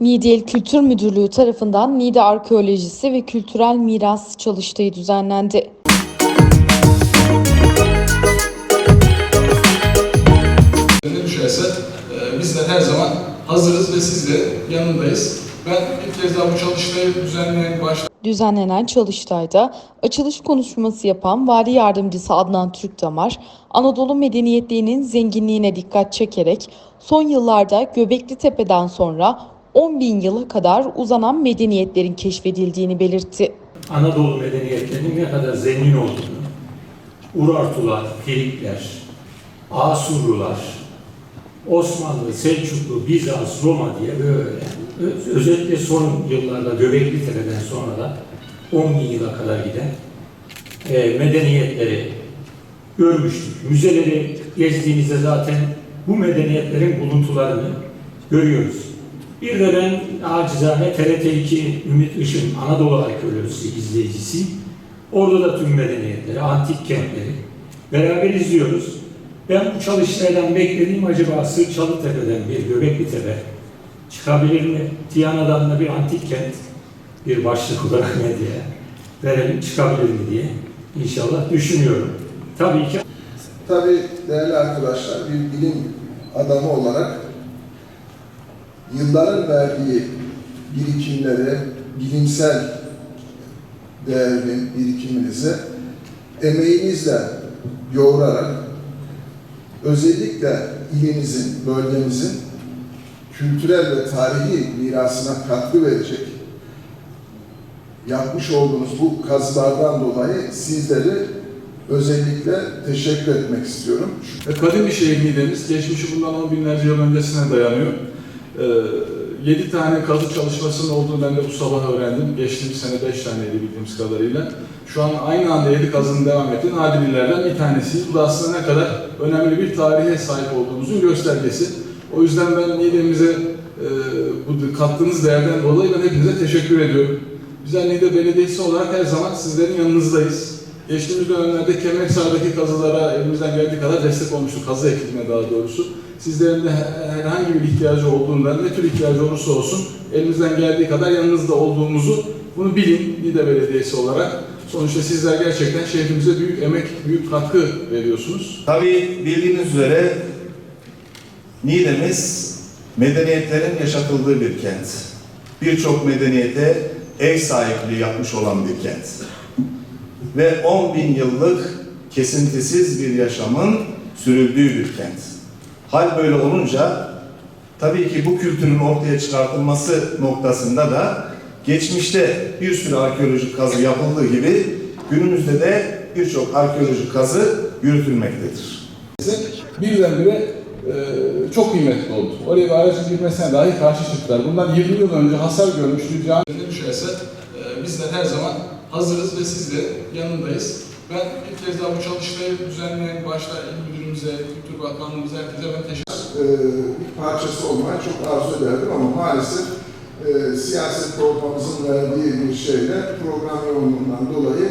Niğde İl Kültür Müdürlüğü tarafından Niğde Arkeolojisi ve Kültürel Miras Çalıştayı düzenlendi. Ne düşerse e, bizler her zaman hazırız ve siz de yanındayız. Ben bir kez daha bu çalıştayı düzenleyen başta Düzenlenen çalıştayda açılış konuşması yapan Vali Yardımcısı Adnan Türkdamar, Anadolu medeniyetliğinin zenginliğine dikkat çekerek son yıllarda Göbekli Tepe'den sonra 10 bin yıla kadar uzanan medeniyetlerin keşfedildiğini belirtti. Anadolu medeniyetlerinin ne kadar zengin olduğunu, Urartular, Felikler, Asurlular, Osmanlı, Selçuklu, Bizans, Roma diye böyle özellikle son yıllarda Göbekli Tepe'den sonra da 10 bin yıla kadar giden e, medeniyetleri görmüştük. Müzeleri gezdiğimizde zaten bu medeniyetlerin buluntularını görüyoruz. Bir de ben acizane TRT2 Ümit Işın Anadolu Arkeolojisi izleyicisiyim. Orada da tüm medeniyetleri, antik kentleri beraber izliyoruz. Ben bu çalıştaydan beklediğim acaba Sır Çalıtepe'den bir Göbekli Tepe çıkabilir mi? Tiyana'dan da bir antik kent bir başlık olarak medyaya verelim çıkabilir mi diye inşallah düşünüyorum. Tabii ki Tabii değerli arkadaşlar bir bilim adamı olarak yılların verdiği birikimleri, bilimsel değerli birikiminizi emeğinizle yoğurarak özellikle ilimizin, bölgemizin kültürel ve tarihi mirasına katkı verecek yapmış olduğunuz bu kazılardan dolayı sizleri özellikle teşekkür etmek istiyorum. ve kadim bir şehir Niğde'miz. Geçmişi bundan on binlerce yıl öncesine dayanıyor. Ee, 7 tane kazı çalışmasının olduğunu ben de bu sabah öğrendim. Geçtiğimiz sene 5 taneydi bildiğimiz kadarıyla. Şu an aynı anda 7 kazının devam ettiği nadir illerden bir tanesiyiz. Bu da aslında ne kadar önemli bir tarihe sahip olduğumuzun göstergesi. O yüzden ben Niğde'mize e, bu kattığınız değerden dolayı ben hepinize teşekkür ediyorum. Bizler Niğde Belediyesi olarak her zaman sizlerin yanınızdayız. Geçtiğimiz dönemlerde Kemerhisar'daki kazılara elimizden geldiği kadar destek olmuştuk, kazı ekibine daha doğrusu. Sizlerin de her- herhangi bir ihtiyacı olduğundan, ne tür ihtiyacı olursa olsun elimizden geldiği kadar yanınızda olduğumuzu bunu bilin Niğde Belediyesi olarak. Sonuçta sizler gerçekten şehrimize büyük emek, büyük katkı veriyorsunuz. Tabii bildiğiniz üzere Niğde'miz medeniyetlerin yaşatıldığı bir kent. Birçok medeniyete ev sahipliği yapmış olan bir kent. Ve 10 bin yıllık kesintisiz bir yaşamın sürüldüğü bir kent. Hal böyle olunca tabii ki bu kültürün ortaya çıkartılması noktasında da geçmişte bir sürü arkeolojik kazı yapıldığı gibi günümüzde de birçok arkeolojik kazı yürütülmektedir. birdenbire e, çok kıymetli oldu. Oraya bir aracın girmesine dahi karşı çıktılar. Bundan 20 yıl önce hasar görmüş bir cami ne düşerse e, bizler her zaman hazırız ve siz de yanındayız. Ben bir kez daha bu çalıştayı düzenleyen başta il müdürümüze, Kültür Bakanlığımıza, herkese ben teşekkür Ee, bir parçası olmayı çok arzu ederdim ama maalesef e, siyaset programımızın verdiği bir şeyle program yoğunluğundan dolayı